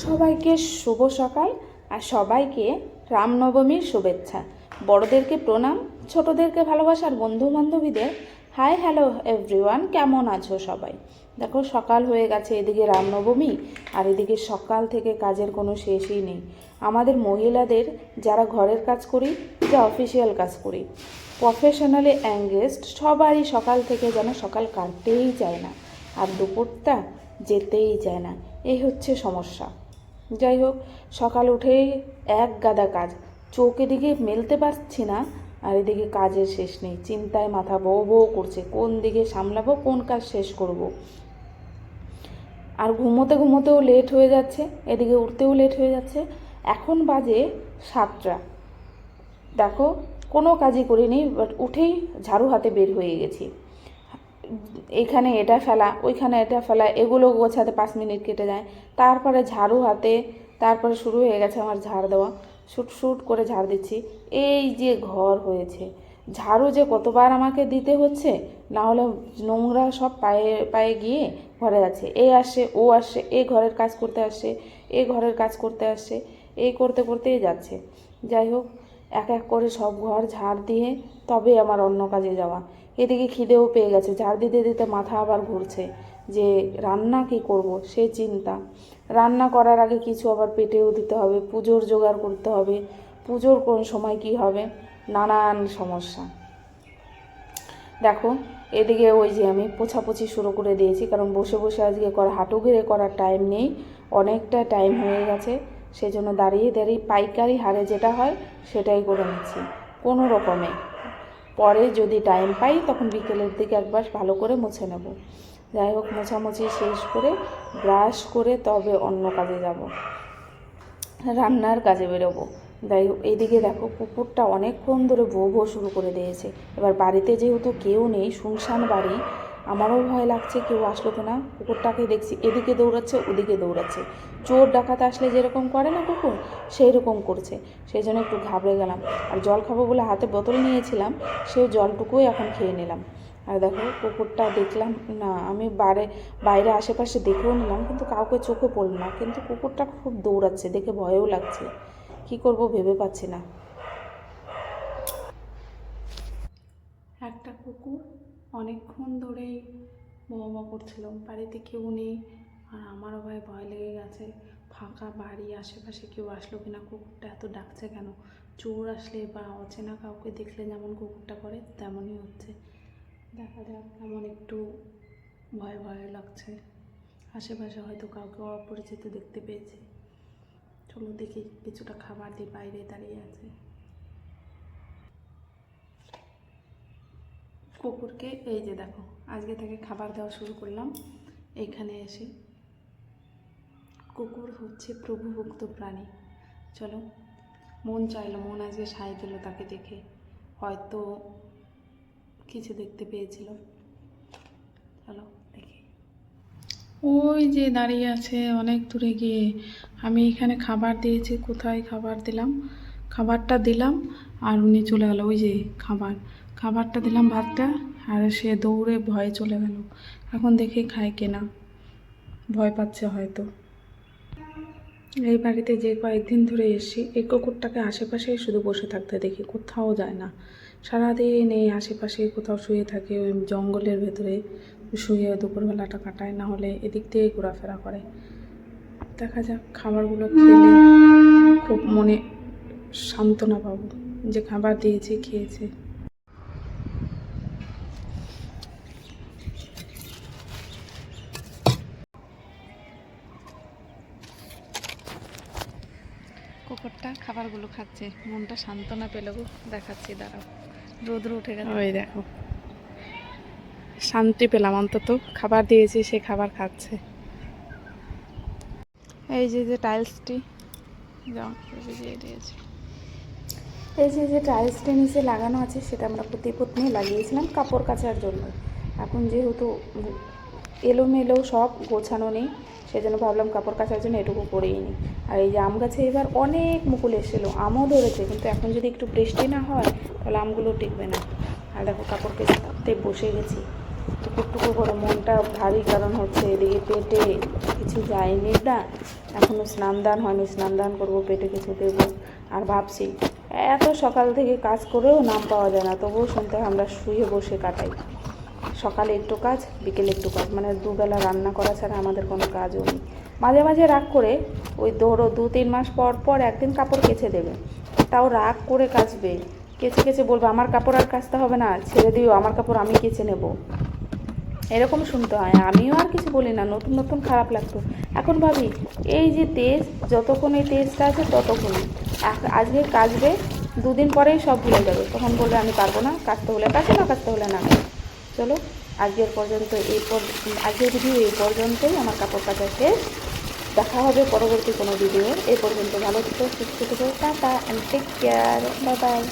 সবাইকে শুভ সকাল আর সবাইকে রামনবমীর শুভেচ্ছা। বড়দেরকে প্রণাম, ছোটদেরকে ভালোবাসার বন্ধু বান্ধবীদের হাই, হ্যালো এভরিওয়ান, কেমন আছো সবাই? দেখো, সকাল হয়ে গেছে, এদিকে রামনবমী আর এদিকে সকাল থেকে কাজের কোনো শেষই নেই। আমাদের মহিলাদের যারা ঘরের কাজ করি, যা অফিসিয়াল কাজ করি, প্রফেশনালি অ্যাঙ্গেজড সবারই সকাল থেকে যেন সকাল কাটতেই চায় না, আর দুপুরটা যেতেই চায় না। এই হচ্ছে সমস্যা। যাই হোক, সকাল উঠেই এক গাদা কাজ। চোখ এদিকে মেলতে পারছি না, আর এদিকে কাজের শেষ নেই। চিন্তায় মাথা বউ বউ করছে, কোন দিকে সামলাবো, কোন কাজ শেষ করব। আর ঘুমোতে ঘুমোতেও লেট হয়ে যাচ্ছে, এদিকে উঠতেও লেট হয়ে যাচ্ছে। এখন বাজে সাতটা। দেখো, কোনো কাজই করিনি বাট উঠেই ঝাড়ু হাতে বের হয়ে গেছি। এইখানে এটা ফেলা, ওইখানে এটা ফেলা, এগুলো গোছাতে পাঁচ মিনিট কেটে যায়। তারপরে ঝাড়ু হাতে, তারপরে শুরু হয়ে গেছে আমার ঝাড় দেওয়া। শুট শুট করে ঝাড় দিচ্ছি। এই যে ঘর হয়েছে। ঝাড়ু যে কতবার আমাকে দিতে হচ্ছে, না হলে নোংরা সব পায়ে পায়ে গিয়ে ঘরে আছে এ আসে, ও আসে, এ ঘরের কাজ করতে আসে, এ ঘরের কাজ করতে আসে এই করতে করতেই যাচ্ছে। যাই হোক, এক এক করে সব ঘর ঝাড় দিয়ে তবে আমার অন্য কাজে যাওয়া। এদিকে খিদেও পেয়ে গেছে। ঝাড় দিতে দিতে মাথা আবার ঘুরছে যে রান্না কি করব, সে চিন্তা। রান্না করার আগে কিছু আবার পেটেও দিতে হবে, পুজোর জোগাড় করতে হবে। পুজোর কোন সময় কি হবে? নানান সমস্যা। দেখো, এদিকে ওই যে আমি পোছাপুছি শুরু করে দিয়েছি, কারণ বসে বসে আজকে করা হাঁটু গেড়ে করার টাইম নেই। অনেকটা টাইম হয়ে গেছে, সেজন্য দাঁড়িয়ে দাঁড়িয়ে পাইকারি হারে যেটা হয় সেটাই করে নিচ্ছি। কোনো রকমে পরে যদি টাইম পাই, তখন বিকেলের দিকে একবার ভালো করে মুছে নেব। যাই হোক, মোছামুছি শেষ করে ব্রাশ করে তবে অন্য কাজে যাব। রান্নার কাজে বেরোবো। যাই হোক, এইদিকে দেখো কুকুরটা অনেকক্ষণ ধরে বউ শুরু করে দিয়েছে। এবার বাড়িতে যেহেতু কেউ নেই, শুনশান বাড়ি আমারও ভয় লাগছে, কেউ আসলো কিনা? কুকুরটাকে দেখছি, এদিকে দৌড়াচ্ছে, ওদিকে দৌড়াচ্ছে। চোর ডাকাত আসলে যেরকম করে না কুকুর সেই রকম করছে। সেই জন্য একটু ঘাবড়ে গেলাম। আর জল খাব বলে হাতে বোতল নিয়েছিলাম সেই জলটুকুই এখন খেয়ে নিলাম। আর দেখো, কুকুরটা দেখলাম, না, আমি বাইরে বাইরে আশেপাশে দেখেও নিলাম, কিন্তু কাউকে চোখে পড়ল না। কিন্তু কুকুরটা খুব দৌড়াচ্ছে, দেখে ভয়ও লাগছে। কি করব ভেবে পাচ্ছি না। একটা কুকুর অনেকক্ষণ ধরেই বোমা করছিল বাড়িতে কেউ নেই আর আমারও ভাই ভয় লেগে গেছে। ফাঁকা বাড়ি, আশেপাশে কেউ আসলো কিনা কুকুরটা এত ডাকছে কেন? চোর আসলে বা অচেনা কাউকে দেখলে যেমন কুকুরটা করে, তেমনই হচ্ছে। দেখা যাক, কেমন একটু ভয় ভয় লাগছে। আশেপাশে হয়তো কাউকে অপরিচিত দেখতে পেয়েছে। চলো দেখি, কিছুটা খাবার দিয়ে বাইরে দাঁড়িয়ে আছে। কুকুরকে, এই যে দেখো, আজকে থেকে খাবার দেওয়া শুরু করলাম। এইখানে এসে কুকুর হচ্ছে প্রভুভুক্ত প্রাণী। চলো, মন চাইলো, মন আজকে সাই দিল তাকে দেখে। হয়তো কিছু দেখতে পেয়েছিল। চলো, দেখি। ওই যে দাঁড়িয়ে আছে, অনেক দূরে গিয়ে। আমি এখানে খাবার দিয়েছি, কোথায় খাবার দিলাম? খাবারটা দিলাম আর উনি চলে গেল, ওই যে খাবার। খাবারটা দিলাম ভাতটা, আর সে দৌড়ে ভয়ে চলে গেল। এখন দেখে খায় কেনা। ভয় পাচ্ছে হয়তো। এই বাড়িতে যে কয়েকদিন ধরে এসেছি এই কুকুরটাকে আশেপাশেই শুধু বসে থাকতে দেখি, কোথাও যায় না। সারাদিন এই আশেপাশে কোথাও শুয়ে থাকে, ওই জঙ্গলের ভেতরে শুয়ে দুপুরবেলাটা কাটায়, না হলে এদিক দিয়েই ঘোরাফেরা করে। দেখা যাক, খাবারগুলো খেলে খুব মনে সান্ত্বনা পাবো যে খাবার দিয়েছি, খেয়েছে। কুকুরটা খাবারগুলো খাচ্ছে। মনটা সান্ত্বনা পেল গো। দেখাচ্ছি দাঁড়াও। রোদ্র উঠে গেল। ওই দেখো। শান্তি পেলাম অন্তত। খাবার দিয়েছি সে খাবার খাচ্ছে। এই যে যে টাইলসটি। দিয়েছি। এই যে যে টাইলসটা নিচে লাগানো আছে সেটা আমরা পত্নী লাগিয়েছিলাম কাপড় কাচার জন্য। এখন যেহেতু এলোমেলো সব গোছানো নেই। সেজন্য ভাবলাম কাপড় কাচার জন্য এটুকু করেই নিই। আর এই যে আম গাছে এবার অনেক মুকুল এসেছিল, আমও ধরেছে, কিন্তু এখন যদি একটু বৃষ্টি না হয়, তাহলে আমগুলো টিকবে না। আর দেখো কাপড় কেচতে বসে গেছি। টুকুর করে মনটা ভারী, কারণ হচ্ছে এদিকে পেটে কিছু যায়নি না। এখনও স্নান দান হয়নি, স্নান দান করব, পেটে কিছু দেবো। আর ভাবছি, এত সকাল থেকে কাজ করেও নাম পাওয়া যায় না, তবুও শুনতে আমরা শুয়ে বসে কাটাই। সকালে একটু কাজ, বিকেলে একটু কাজ। মানে দুবেলা রান্না করা ছাড়া আমাদের কোনো কাজও নেই। মাঝে মাঝে রাগ করে ওই ধরো দু তিন মাস পর পর একদিন কাপড় কেচে দেবে। তাও রাগ করে কাচবে। কেচে কেচে বলবে, আমার কাপড় আর কাচতে হবে না, ছেড়ে দিও, আমার কাপড় আমি কেচে নেব। এরকম শুনতে হয়। আমিও আর কিছু বলি না, নতুন নতুন খারাপ লাগতো। এখন ভাবি, এই যে তেজ, যতক্ষণ এই তেজটা আছে ততক্ষণই আজ- আজকে কাচবে, দুদিন পরেই সব ভুলে যাবে। তখন বলবে, আমি পারব না কাচতে হলে কাছে না কাচতে হলে না। চলো, আজকের পর্যন্ত এই আজকের ভিডিও এই পর্যন্তই। আমার কাপড় কাচা শেষ। দেখা হবে পরবর্তী কোনো ভিডিও এই পর্যন্ত ভালো থেকো, সুস্থ থেকো। Tata and take care bye bye